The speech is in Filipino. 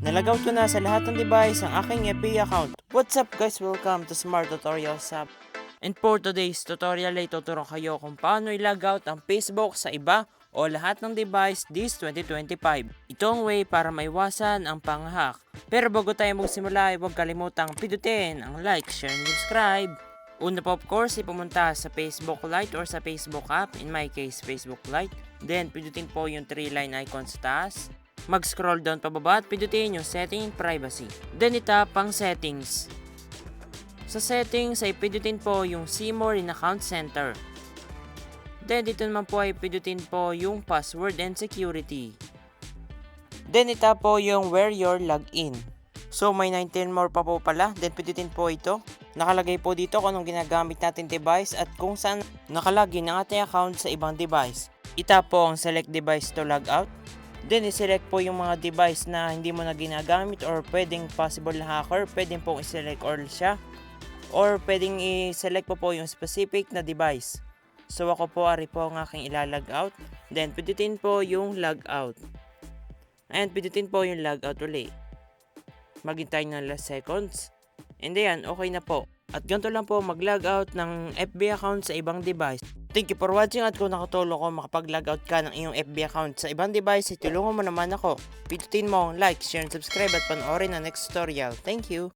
Nalagaw ko na sa lahat ng device ang aking FB account. What's up guys? Welcome to Smart Tutorial Sub. And for today's tutorial ay tuturo kayo kung paano i-logout ang Facebook sa iba o lahat ng device this 2025. Ito ang way para maiwasan ang pang-hack. Pero bago tayo magsimula ay huwag kalimutang pindutin ang like, share, and subscribe. Una po of course ay pumunta sa Facebook Lite or sa Facebook app, in my case Facebook Lite. Then pindutin po yung 3 line icon sa taas. Mag-scroll down pababa at pindutin yung setting and privacy. Then itap ang settings. Sa settings ay pindutin po yung See More in Account Center. Then dito naman po ay pindutin po yung password and security. Then itap po yung where your login. So may 19 more pa po pala. Then pindutin po ito. Nakalagay po dito kung anong ginagamit natin device at kung saan nakalagin ang ating account sa ibang device. Itap po ang select device to log out. Then i-select po yung mga device na hindi mo na ginagamit or pwedeng possible hacker, pwedeng pong i-select all siya. Or pwedeng i-select po po yung specific na device. So ako po ari po ang aking ilalog out. Then pindutin po yung log out. And pindutin po yung log out ulit. Maghintay ng last seconds. And then, okay na po. At ganito lang po mag-log out ng FB account sa ibang device. Thank you for watching at kung nakatulong ko makapag-log out ka ng iyong FB account sa ibang device, tulungan mo naman ako. Pindutin mo ang like, share, and subscribe at panoorin ang next tutorial. Thank you!